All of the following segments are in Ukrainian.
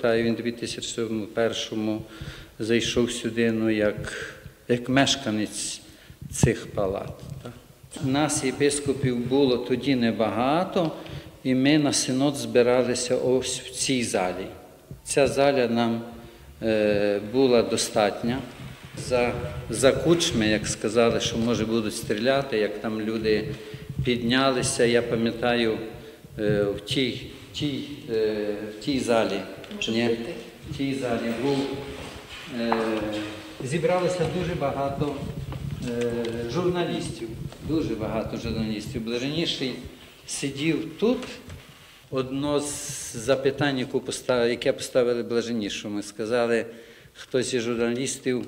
Та він у 2001 зайшов сюди ну, як, як мешканець цих палат. Так. Нас, єпископів, було тоді небагато, і ми на синод збиралися ось в цій залі. Ця заля нам е, була достатня. За, за кучми, як сказали, що може будуть стріляти, як там люди піднялися, я пам'ятаю, в тій, тій, е, в тій залі. Ні, в тій залі був, е, зібралося дуже багато е, журналістів, дуже багато журналістів. Блаженніший сидів тут. Одно з запитань, яке поставили блаженнішому, сказали, хтось із журналістів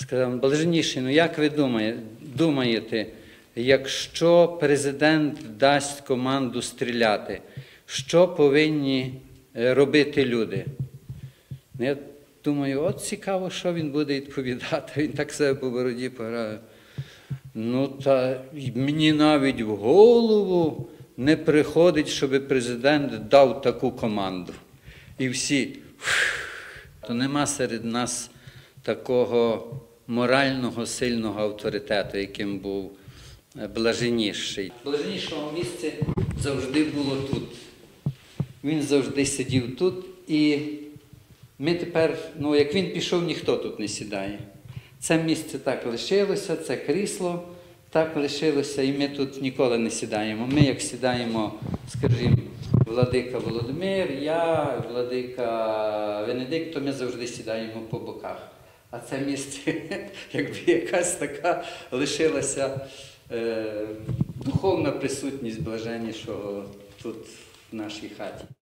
сказав, блаженніший, ну як ви думаєте, думаєте, якщо президент дасть команду стріляти, що повинні е, робити люди? Ну, Я думаю, от цікаво, що він буде відповідати. Він так себе по бороді пограє. Ну, та мені навіть в голову не приходить, щоб президент дав таку команду. І всі. То нема серед нас такого морального сильного авторитету, яким був блаженніший. Блаженнішого місце завжди було тут. Він завжди сидів тут, і ми тепер, ну як він пішов, ніхто тут не сідає. Це місце так лишилося, це крісло так лишилося, і ми тут ніколи не сідаємо. Ми як сідаємо, скажімо, владика Володимир, я, владика Венедикт, то ми завжди сідаємо по боках. А це місце, якби якась така лишилася духовна присутність блаженнішого тут в нашій хаті.